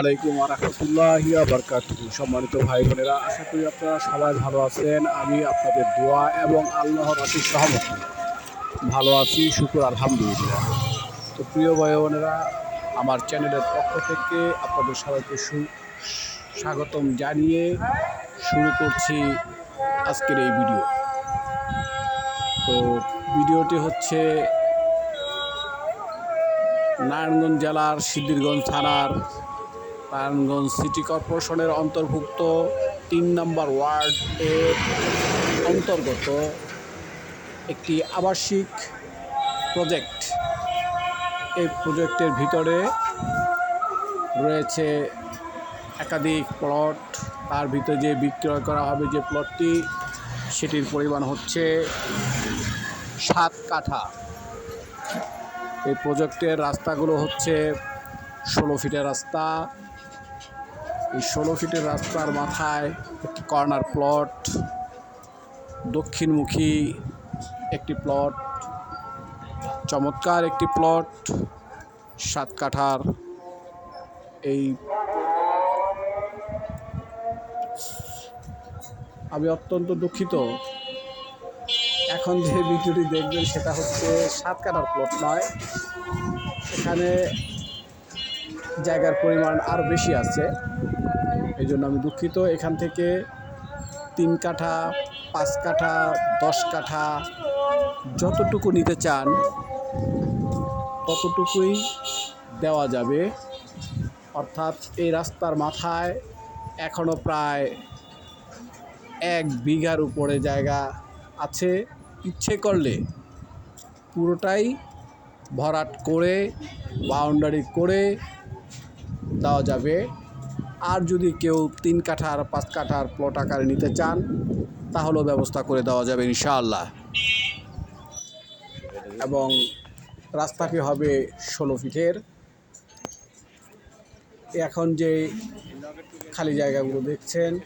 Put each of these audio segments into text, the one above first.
আলাইকুম সম্মানিত ভাই বোনেরা আশা করি আপনারা সবাই ভালো আছেন। আমি আপনাদের দোয়া এবং আল্লাহর আশিস সহমতি ভালো আছি, শুকুর, আলহামদুলিল্লাহ। তো প্রিয় ভাই বোনেরা আমার চ্যানেলের পক্ষ থেকে আপনাদের সবাইকে স্বাগতম জানিয়ে শুরু করছি আজকের এই ভিডিও। তো ভিডিওটি হচ্ছে নারায়ণগঞ্জ জেলার সিদ্ধিরগঞ্জ থানার নারায়ণগঞ্জ সিটি কর্পোরেশনের অন্তর্ভুক্ত তিন নম্বর ওয়ার্ড এর অন্তর্গত একটি আবাসিক প্রজেক্ট। এই প্রজেক্টের ভিতরে রয়েছে একাধিক প্লট। তার ভিতরে যে বিক্রয় করা হবে যে প্লটটি, সেটির পরিমাণ হচ্ছে সাত কাঠা। এই প্রজেক্টের রাস্তাগুলো হচ্ছে ষোলো ফিটের রাস্তা। এই ষোলো ফিটের রাস্তার মাথায় একটি কর্নার প্লট, দক্ষিণমুখী একটি প্লট, চমৎকার একটি প্লট, সাত কাঠার এই আমি অত্যন্ত দুঃখিত। এখন যে ভিডিওটি দেখবেন সেটা হচ্ছে সাত কাঠার প্লট নয়, এখানে জায়গার পরিমাণ আরও বেশি আছে। এই জন্য আমি দুঃখিত। এখান থেকে তিন কাঠা, পাঁচ কাঠা, দশ কাঠা যতটুকু নিতে চান, ততটুকুই দেওয়া যাবে। অর্থাৎ এই রাস্তার মাথায় এখনও প্রায় এক বিঘার উপরে জায়গা আছে। ইচ্ছে করলে পুরোটাই ভরাট করে, বাউন্ডারি করে দেওয়া যাবে। আর যদি কেউ তিন কাঠার, পাঁচ কাঠার প্লট আকারে নিতে চান, তাহলেও ব্যবস্থা করে দেওয়া যাবে ইনশাআল্লাহ। এবং রাস্তাটি হবে ষোলো ফিটের। এখন যে খালি জায়গাগুলো দেখছেন,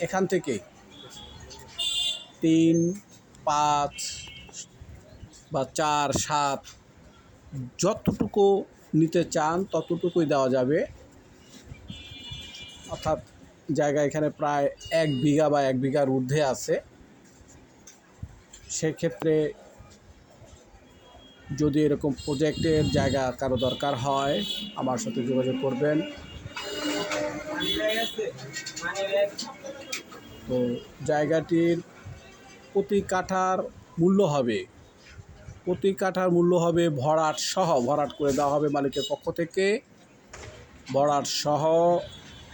এখান থেকে তিন, পাঁচ বা চার, সাত যতটুকু নিতে চান, ততটুকুই দেওয়া যাবে। অর্থাৎ জায়গা এখানে প্রায় এক বিঘা বা এক বিঘার ঊর্ধ্বে আছে। সেক্ষেত্রে যদি এরকম প্রজেক্টের জায়গা কারও দরকার হয়, আমার সাথে যোগাযোগ করবেন। তো জায়গাটির প্রতি কাঠার মূল্য হবে। প্রতি কাঠার মূল্য হবে ভরাট সহ, ভরাট করে দেওয়া হবে মালিকের পক্ষ থেকে। ভরাট সহ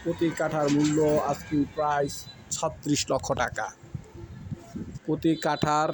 প্রতি কাঠার মূল্য আজকে প্রায় ছত্রিশ লক্ষ টাকা। প্রতি কাঠার